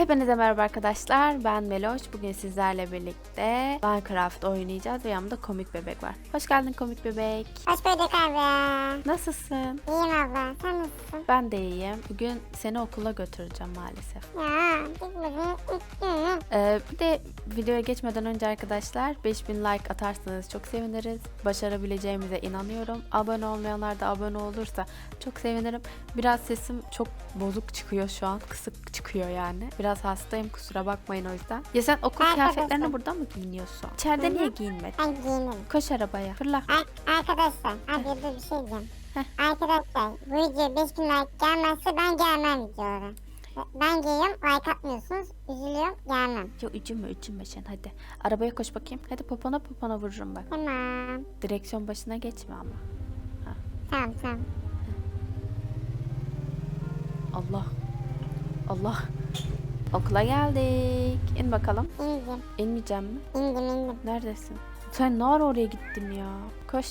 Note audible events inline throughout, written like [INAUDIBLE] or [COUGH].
Hepinize merhaba arkadaşlar. Ben Meloş. Bugün sizlerle birlikte Minecraft oynayacağız ve yanımda komik bebek var. Hoş geldin komik bebek. Hoş bulduk abi. Nasılsın? İyiyim abla. Sen nasılsın? Ben de iyiyim. Bugün seni okula götüreceğim maalesef. Ya gitmedin. Ee, bir de videoya geçmeden önce arkadaşlar 5000 like atarsanız çok seviniriz. Başarabileceğimize inanıyorum. Abone olmayanlar da abone olursa çok sevinirim. Biraz sesim çok bozuk çıkıyor şu an. Kısık çıkıyor yani. Biraz hastayım kusura bakmayın o yüzden. Ya sen okul Arkadaşlar. kıyafetlerini burada mı giyiniyorsun? İçeride niye giyinmedin? Ben giyinirim. Koş arabaya fırla. Ar- arkadaşlar. Abi dur bir şey diyeceğim. Heh. Arkadaşlar bu video 5000 like gelmezse ben gelmem videolara. Ben geliyorum like atmıyorsunuz. Üzülüyorum gelmem. Yok üzülme üzülme sen hadi. Arabaya koş bakayım. Hadi popona popona vururum bak. Tamam. Direksiyon başına geçme ama. Tamam tamam. Allah. Allah. Okula geldik. İn bakalım. İndim. İnmeyeceğim mi? İndim indim. Neredesin? Sen ne ara oraya gittin ya? Koş.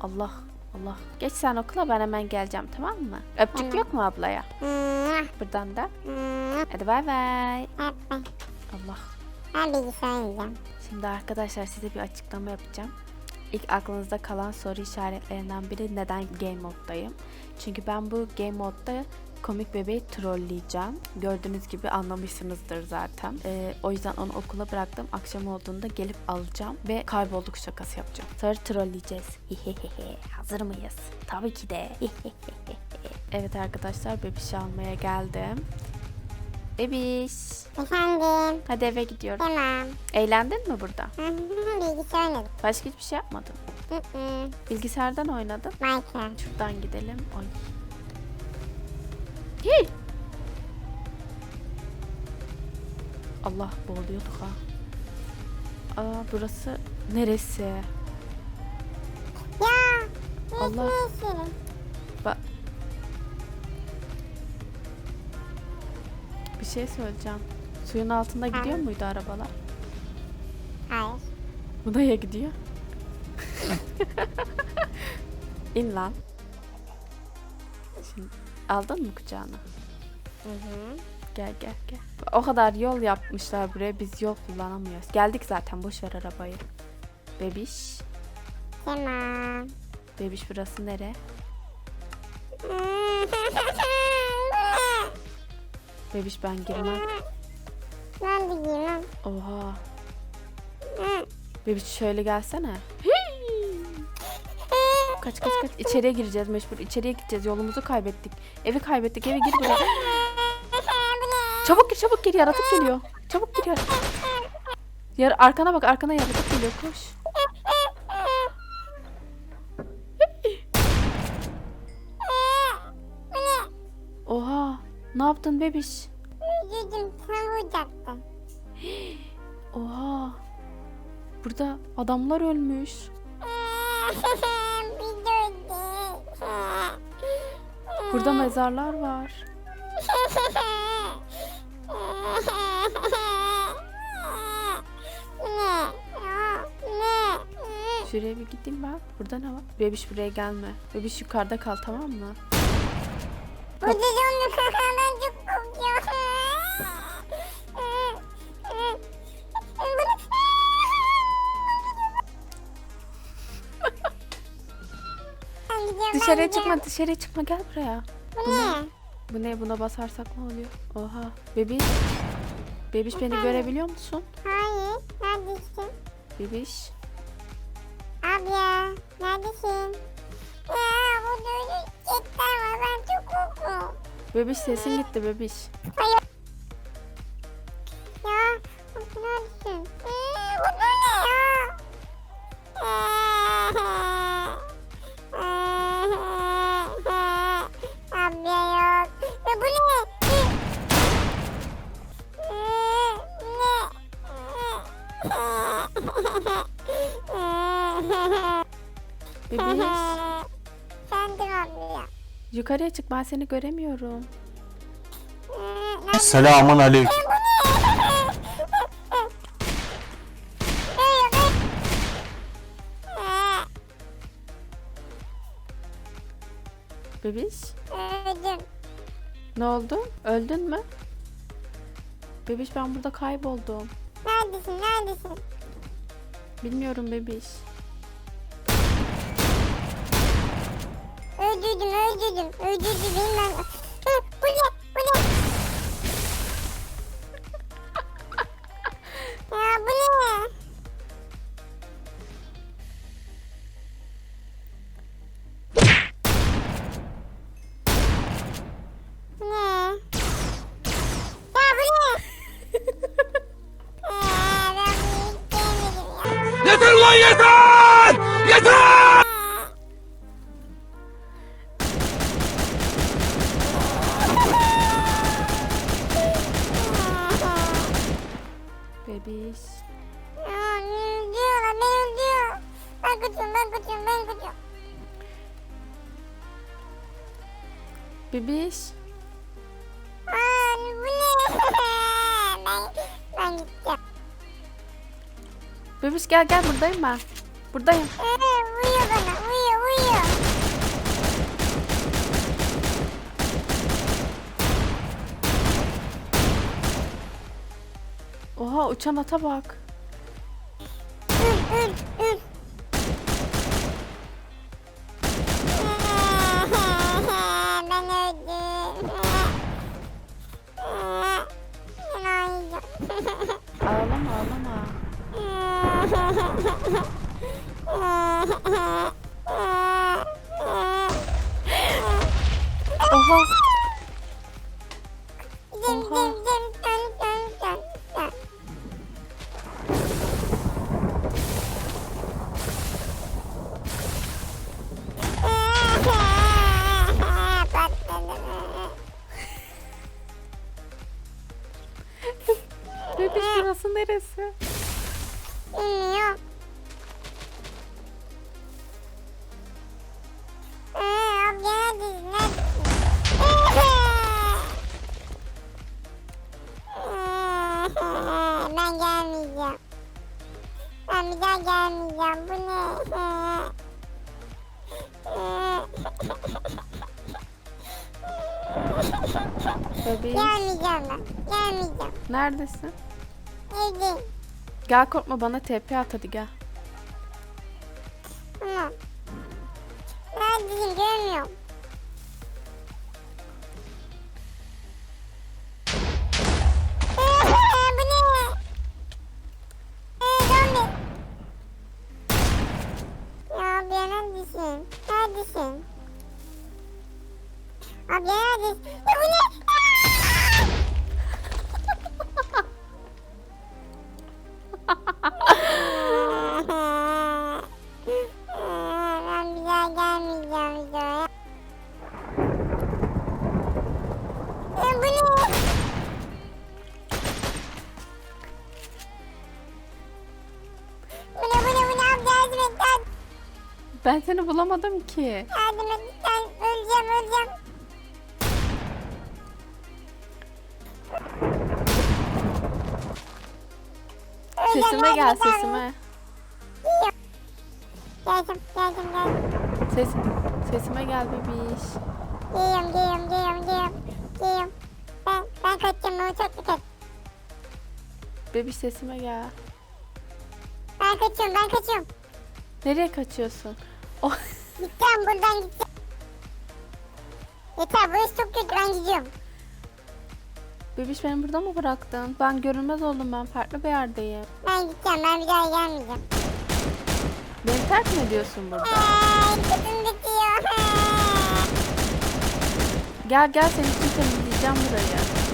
Allah. Allah. Geç sen okula ben hemen geleceğim tamam mı? Öpücük Tamam. yok mu ablaya? Buradan da. Hadi bay bay. Allah. Ben bilgisayar. Şimdi arkadaşlar size bir açıklama yapacağım. İlk aklınızda kalan soru işaretlerinden biri neden game moddayım? Çünkü ben bu game modda komik bebeği trolleyeceğim. Gördüğünüz gibi anlamışsınızdır zaten. Ee, o yüzden onu okula bıraktım. Akşam olduğunda gelip alacağım ve kaybolduk şakası yapacağım. Sonra trolleyeceğiz. [LAUGHS] Hazır mıyız? Tabii ki de. [LAUGHS] evet arkadaşlar bebişi almaya geldim. Bebiş. Efendim. Hadi eve gidiyorum. Tamam. Eğlendin mi burada? Hı hı, bilgisayar oynadım. Başka hiçbir şey yapmadın. Hı hı. Bilgisayardan oynadın. Minecraft. Şuradan gidelim. Oy. Hey! Allah boğuluyorduk ha. Aa burası neresi? Ya. Allah. Allah. Ba bir şey söyleyeceğim. Suyun altında gidiyor Tamam. muydu arabalar? Hayır. Bu nereye gidiyor? [LAUGHS] İn lan. Şimdi aldın mı kucağına? Hı hı. Gel gel gel. O kadar yol yapmışlar buraya biz yol kullanamıyoruz. Geldik zaten boş ver arabayı. Bebiş. Tamam. Bebiş burası nere? [LAUGHS] Bebiş ben girmem. ben de giymem. Oha. Bebiş şöyle gelsene. [LAUGHS] Kaç kaç kaç. İçeriye gireceğiz mecbur. İçeriye gideceğiz. Yolumuzu kaybettik. Evi kaybettik. Evi gir buraya. Çabuk gir çabuk gir. Yaratık geliyor. Çabuk gir yaratık. Yar arkana bak arkana yaratık geliyor. Koş. Oha. Ne yaptın bebiş? Sen vuracaktın. Oha. Burada adamlar ölmüş. [LAUGHS] Burada mezarlar var. Şuraya bir gideyim ben. Burada ne var? Bebiş buraya gelme. Bebiş yukarıda kal tamam mı? Bu cücüğümün kırkından çok Dışarıya çıkma dışarıya çıkma gel buraya. Bu ne? Bu ne buna basarsak ne oluyor? Oha. Bebiş. Bebiş beni görebiliyor musun? Hayır. Neredesin? Bebiş. Abla. Neredesin? Ya bu çocuk cidden var. Ben çok korkuyorum. Bebiş sesin gitti bebiş. Ya. Yukarıya çık ben seni göremiyorum. Selamun aleyküm. Bebiş. Öldüm. Ne oldu? Öldün mü? Bebiş ben burada kayboldum. Neredesin neredesin? Bilmiyorum bebiş. ödüdüm. Ödüdü bilmem. Bebiş. Aa, bu ne? [LAUGHS] ben, ben gideceğim. Bebiş gel gel buradayım ben. Buradayım. Ee, uyuyor bana, uyuyor, uyuyor. Oha uçan ata bak. Ül, ül, ül. Oha. Oha. Bebiş burası neresi? Bilmiyorum. Bebiş. Gelmeyeceğim ben. Gelmeyeceğim. Neredesin? Evdeyim. Gel korkma bana TP at hadi gel. Tamam. Neredesin görmüyorum. Ee. Ya abi ya neredesin? Neredesin? Abi ya neredesin? Ya bu ne? [LAUGHS] ben bir daha gelmeyeceğim videoya. Ya bu ne? Bu ne bu ne bu ne abi yardım et yardım, Ben seni bulamadım ki. yardım Sesime gel sesime. Geldim geldim geldim. Ses, sesime gel bebiş. Geliyorum geliyorum geliyorum geliyorum. Geliyorum. Ben, ben kaçacağım onu çok dikkat. Bebiş sesime gel. Ben kaçıyorum ben kaçıyorum. Nereye kaçıyorsun? Oh, [LAUGHS] Gideceğim buradan gideceğim. Yeter burası çok kötü ben gidiyorum. Bebiş beni burada mı bıraktın? Ben görünmez oldum ben farklı bir yerdeyim. Ben gideceğim ben bir daha gelmeyeceğim. Beni terk mi ediyorsun burada? Kızım bitiyor. Gel gel senin için temizleyeceğim burayı.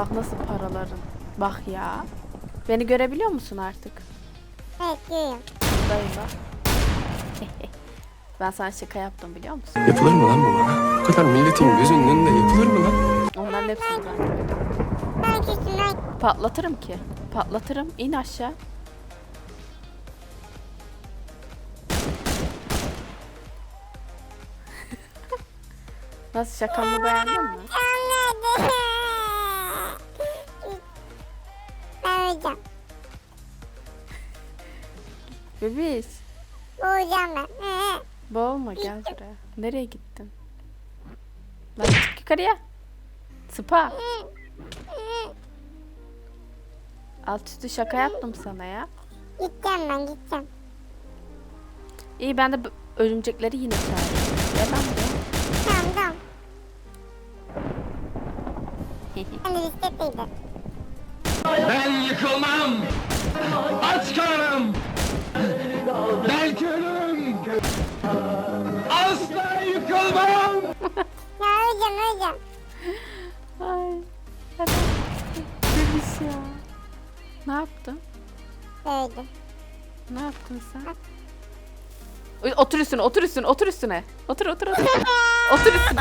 Bak nasıl paraların. Bak ya. Beni görebiliyor musun artık? Evet görüyorum. Buradayım bak. [LAUGHS] ben sana şaka yaptım biliyor musun? Yapılır mı lan bu bana? Bu kadar milletin gözünün önünde yapılır mı lan? Onların hepsini ben gördüm. Patlatırım ki. Patlatırım. İn aşağı. [LAUGHS] Nasıl şakamı beğendin mi? Bebiş. Boğulacağım ben. Boğulma gel buraya. Nereye gittin? Lan çık yukarıya. Spa. Alt üstü şaka yaptım sana ya. Gideceğim ben gideceğim. İyi ben de örümcekleri yine çağırıyorum. Gel lan buraya. Tamam tamam. [LAUGHS] Ben de bisikletleydim. Ben yıkılmam. Aç kalırım. Belki ölürüm. Asla yıkılmam. Ya öleceğim öleceğim. Ay. Bebiş ya. Ne yaptın? Öldüm. Ne yaptın sen? Otur üstüne, otur üstüne, otur üstüne. Otur, otur, otur. [LAUGHS] otur üstüne.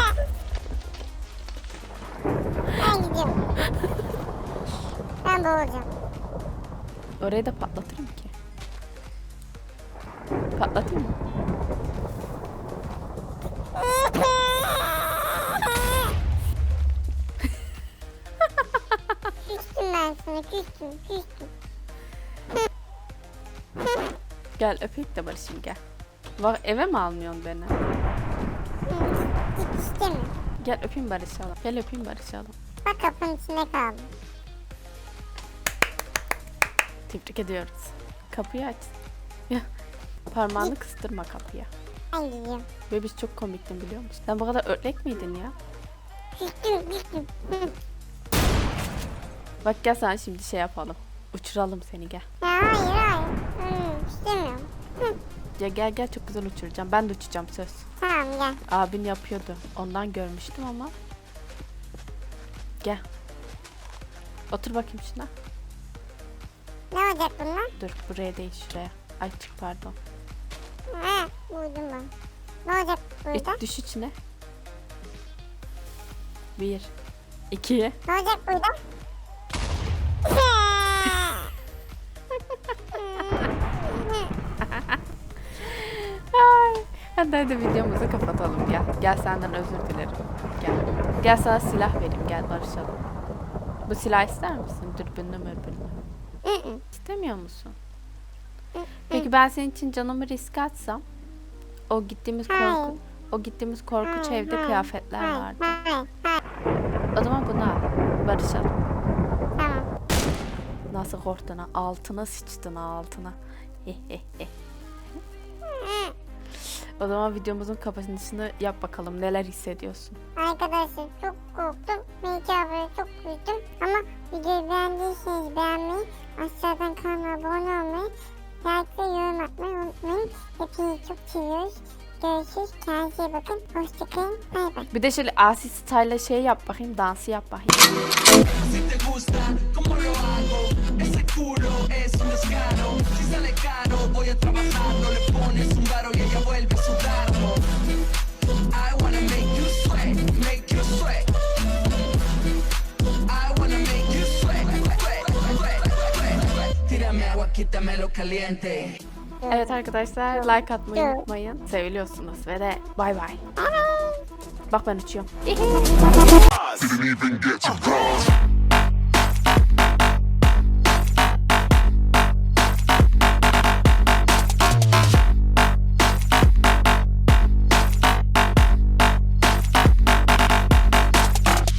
Ben gidiyorum. Ben boğulacağım. Orayı da patlatırım ki. Patlatayım mı? küstüm ben sana küstüm küstüm. Gel öpeyim de barışayım gel. Bak eve mi almıyorsun beni? Git istemiyorum. Gel öpeyim barışalım. Gel öpeyim barışalım. Bak kapının içinde kaldım. Tebrik ediyoruz. Kapıyı aç. Ya, Parmağını kıstırma kapıya. Ben gidiyorum. Bebiş çok komiktin biliyor musun? Sen bu kadar örtlek miydin ya? Hı. Bak gel sana şimdi şey yapalım. Uçuralım seni gel. Ya hayır hayır. İstemiyorum. Hı. Ya gel gel çok güzel uçuracağım. Ben de uçacağım söz. Tamam gel. Abin yapıyordu. Ondan görmüştüm ama. Gel. Otur bakayım şuna. Ne olacak bunlar? Dur buraya değil şuraya. Ay çık pardon. Ha, buydum ben. Ne olacak burada? İt, düş içine. Bir. iki. Ne olacak burada? Hadi hadi videomuzu kapatalım gel. Gel senden özür dilerim. Gel. Gel sana silah vereyim gel barışalım. Bu silah ister misin? Dürbünlü mürbünlü. İstemiyor musun? Peki ben senin için canımı riske atsam? O gittiğimiz korku, o gittiğimiz korkunç evde kıyafetler vardı. O zaman bunu al. Barışalım. Nasıl korktun ha? Altına sıçtın ha, altına. o zaman videomuzun kapanışını yap bakalım. Neler hissediyorsun? Arkadaşlar çok korktum. Ablaya çok üzüldüm. Ama videoyu beğendiyseniz beğenmeyi, aşağıdan kanalıma abone olmayı, like ve yorum atmayı unutmayın. Hepinizi çok seviyoruz. Görüşürüz. Kendinize iyi bakın. Hoşçakalın. Bay bay. Bir de şöyle asi style'la şey yap bakayım. Dansı yap bakayım. Quítame lo caliente. Evet arkadaşlar like atmayı unutmayın. Seviliyorsunuz ve de bay bay. Bak ben uçuyorum.